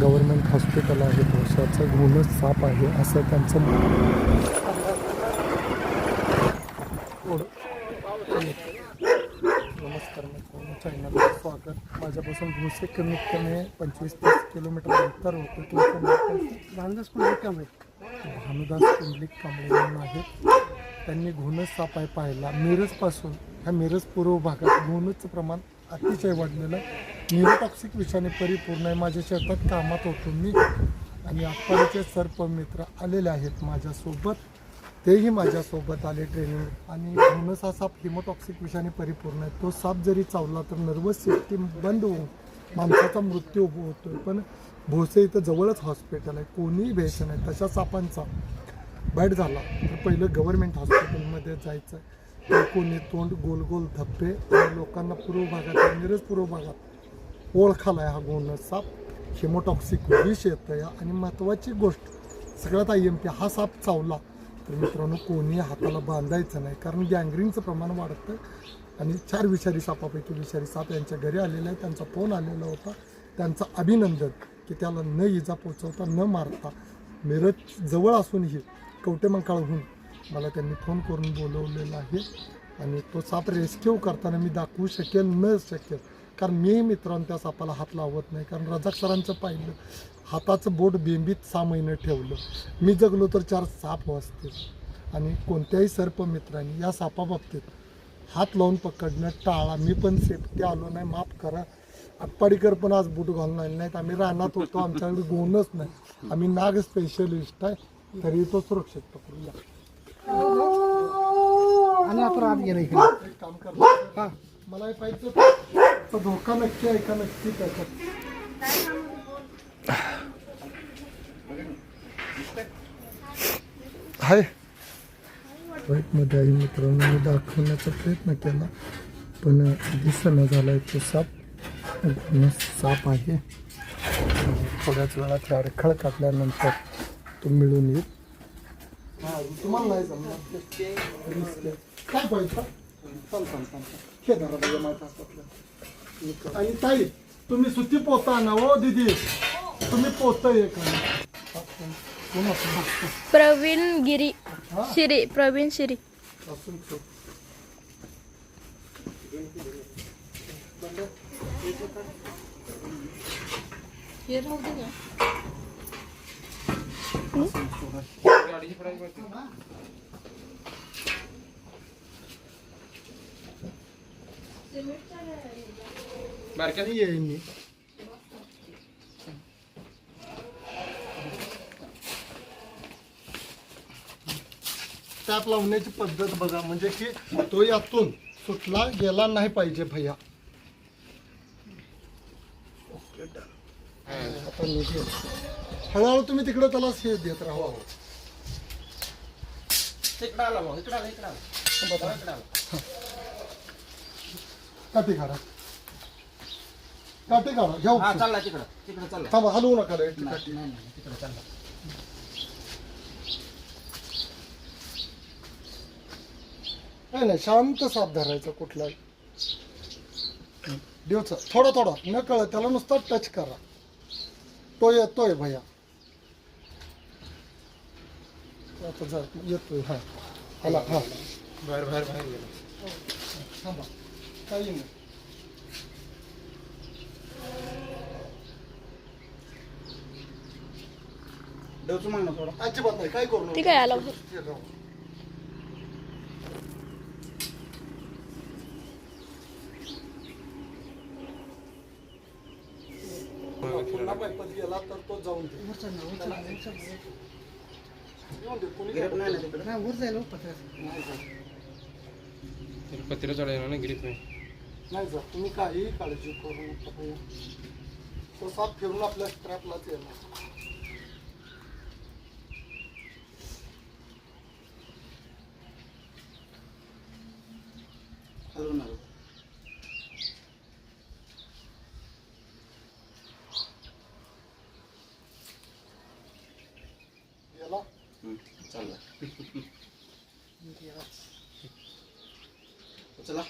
Government hospital आहे भोसाचं घोणच साप आहे असं त्यांचं नमस्कार मित्रांनो चॅनलला स्वागत. माझ्यापासून भोसे कमीत कमी पंचवीस तीस किलोमीटर अंतर होतं. तुमचं? भानदास रिकाम आहे भानुदास कुंडलिक कांबळे म्हणून आहेत. त्यांनी घोणच साप आहे पाहिला मिरजपासून ह्या मिरज पूर्व भागात घोणचं प्रमाण अतिशय वाढलेलं आहे. न्यूरोटॉक्सिक विषाने परिपूर्ण आहे. माझ्या शेतात कामात होतो मी. आणि आत्ताचे सर्पमित्र आलेले आहेत माझ्यासोबत. तेही माझ्यासोबत आले ट्रेनिंग आणि म्हणूनच हा साप हिमोटॉक्सिक विषाने परिपूर्ण आहे. तो साप जरी चावला तर नर्वस सिस्टीम बंद होऊन माणसाचा मृत्यू होतोय. पण भोसे इथं जवळच हॉस्पिटल आहे. कोणीही भ्यायचं नाही. तशा सापांचा बॅट झाला तर पहिलं गव्हर्नमेंट हॉस्पिटलमध्ये जायचं तर कोणी तोंड गोल गोल धप्पे. आणि लोकांना पूर्व भागात मिरज पूर्व भागात ओळखाला आहे हा गोंड साप हिमोटॉक्सिक विष येतं आहे आणि महत्त्वाची गोष्ट सगळ्यात आय एम पी हा साप चावला. तर मित्रांनो कोणी हाताला बांधायचं नाही. कारण गँग्रिंगचं प्रमाण वाढतं आणि चार विषारी सापापैकी विषारी साप यांच्या घरी आलेला आहे. त्यांचा फोन आलेला होता. त्यांचं अभिनंदन की त्याला न इजा पोचवता न मारता. मिरज जवळ असूनही कवटेमंकाळहून मला त्यांनी फोन करून बोलवलेला आहे. आणि तो साप रेस्क्यू करताना मी दाखवू शकेल न शकेल कारण मी मित्रांनो त्या सापाला हात लावत नाही. कारण रजाक सरांचं पाहिलं हाताचं बोट बेंबीत सहा महिने ठेवलं. मी जगलो तर चार साप वाचतील. आणि कोणत्याही सर्पमित्रांनी या सापाबाबतीत हात लावून पकडणं टाळा. मी पण सेफ्टी आलो नाही माफ करा. आटपाडीकर पण आज बूट घालून नाहीत. आम्ही रानात होतो आमच्याकडे गुणच नाही. आम्ही नाग स्पेशलिस्ट आहे तरी तो सुरक्षित पकडूया. आणि आपण आत गेला इकडे. काम कर. मला पाहिजे धोका नक्की आहे का नक्की हाय. मध्ये आई मित्रांनो मी दाखवण्याचा प्रयत्न केला पण दिसणं झाला तो साप. साप आहे. थोड्याच वेळात यावर खळ काढल्यानंतर तो मिळून येईल. तुम्हाला नाही जमणार. ते. रिस्क आहे. काय पाहिजे? हे आणि ताई तुम्ही सुती पोता आणा हो दीदी? तुम्ही बघतो प्रवीण गिरी हा? शिरी प्रवीण शिरी. असून बारक्याने येईन मी टॅप लावण्याची पद्धत बघा म्हणजे की तो यातून सुटला गेला नाही पाहिजे भैया. आता निघेल. हळूहळू तुम्ही तिकडे त्याला हे देत राहा बघा. काठी काढा. काठी काढा. घ्या हा उपसून. चालला तिकडं. तिकडं चालला. थांबा हलवू नका रे काठी नाही नाही तिकडं चालला. नाही नाही शांत साप धरायचा कुठलाही देवचा थोडा थोडा. न कळ त्याला नुसता टच करा. तो येतोय भैया. आता जा येतोय हा. आला हा. बाहेर बाहेर बाहेर गेला. थांबा. काही नाही देवचं मग ना थोडा अजिबात नाही काय करू ठीक आहे, आला. पुन्हा पायपात गेला तर तो जाऊन दे येऊन दे, कोणी गिरप नाही ना तिकडं नाही वर जाईल हो पत्र्यात. पत्रा चढायला ना गिरीत नाही नाही जा तुम्ही काहीही काळजी करू नका. भैया. तो साप फिरून आपल्या स्ट्रॅपलाच येणार. हलवू नका गेला हम्म, चालला. चला.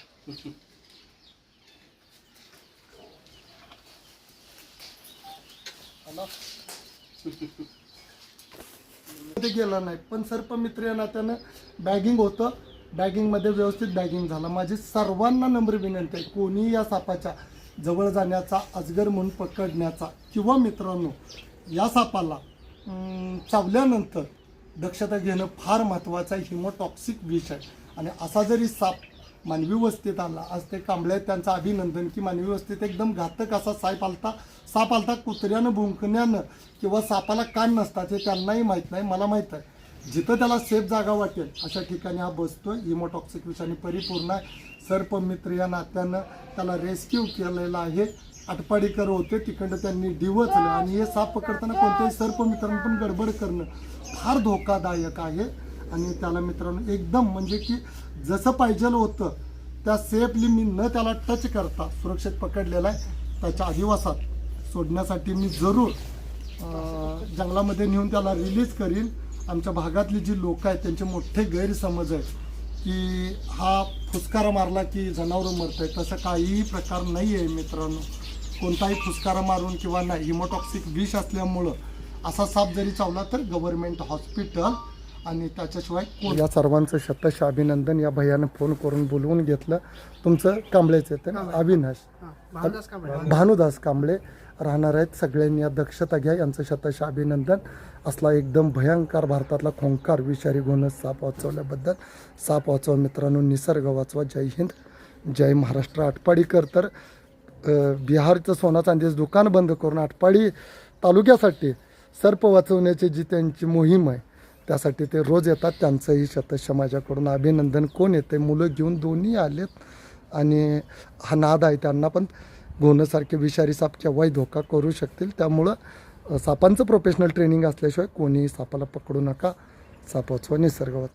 ते गेला नाही. पण सर्पमित्र या नात्यानं बॅगिंग होतं. बॅगिंगमध्ये व्यवस्थित बॅगिंग झालं. माझी सर्वांना नम्र विनंती आहे कोणी या सापाच्या जवळ जाण्याचा अजगर म्हणून पकडण्याचा किंवा मित्रांनो या सापाला चावल्यानंतर दक्षता घेणं फार महत्त्वाचं आहे. हिमोटॉक्सिक विष आहे. आणि असा जरी साप मानवी वस्तीत आला. आज ते कांबळे आहेत त्यांचं अभिनंदन की मानवी वस्तीत एकदम घातक असा साप आलता. साप आलता कुत्र्यानं भुंकण्यानं किंवा सापाला कान नसतात हे त्यांनाही माहीत नाही मला माहीत आहे. जिथं त्याला सेफ जागा वाटेल अशा ठिकाणी हा बसतोय. हिमोटॉक्सिक विषाने परिपूर्ण आहे. सर्पमित्र या नात्यानं त्याला रेस्क्यू केलेला आहे. आटपाडीकर होते तिकडं त्यांनी डिवचलं आणि हे साप पकडताना कोणत्याही सर्पमित्रांना पण गडबड करणं फार धोकादायक आहे. आणि त्याला मित्रांनो एकदम म्हणजे की जसं पाहिजे होतं त्या सेफली मी न त्याला टच करता सुरक्षित पकडलेला आहे. त्याच्या अधिवासात सोडण्यासाठी मी जरूर जंगलामध्ये नेऊन त्याला रिलीज करीन. आमच्या भागातली जी लोक आहेत त्यांचे मोठे गैरसमज आहेत की हा फुसकारा मारला की जनावरं मरत आहे तसं काहीही प्रकार नाही आहे मित्रांनो. कोणताही फुसकारा मारून किंवा नाही हिमोटॉक्सिक विष असल्यामुळं असा साप जरी चावला तर गव्हर्मेंट हॉस्पिटल आणि त्याच्याशिवाय कोण? या सर्वांचं शतश अभिनंदन या भैयानं फोन करून बोलवून घेतलं. तुमचं कांबळेच येतं ना? अविनाश. हां भानदास कांबळे. भानुदास. कांबळे राहणार आहेत सगळ्यांनी या दक्षता घ्या यांचं शतश अभिनंदन. असला एकदम भयंकर भारतातला खोंकार विषारी घोणस साप वाचवल्याबद्दल. साप वाचवा मित्रांनो निसर्ग वाचवा. जय हिंद. जय महाराष्ट्र. आटपाडीकर तर अ, बिहारचं सोना चांदीचं दुकान बंद करून आटपाडी तालुक्यासाठी सर्प वाचवण्याची जी त्यांची मोहीम आहे त्यासाठी ते रोज येतात. त्यांचंही शतश माझ्याकडून अभिनंदन. कोण येते? मुलं घेऊन दोन्ही आलेत. आणि हा नाद आहे त्यांना पण. घोणंसारखे विषारी साप केव्हाही धोका करू शकतील. त्यामुळं सापांचं प्रोफेशनल ट्रेनिंग असल्याशिवाय कोणीही सापाला पकडू नका. साप वाचवा निसर्ग वाचवा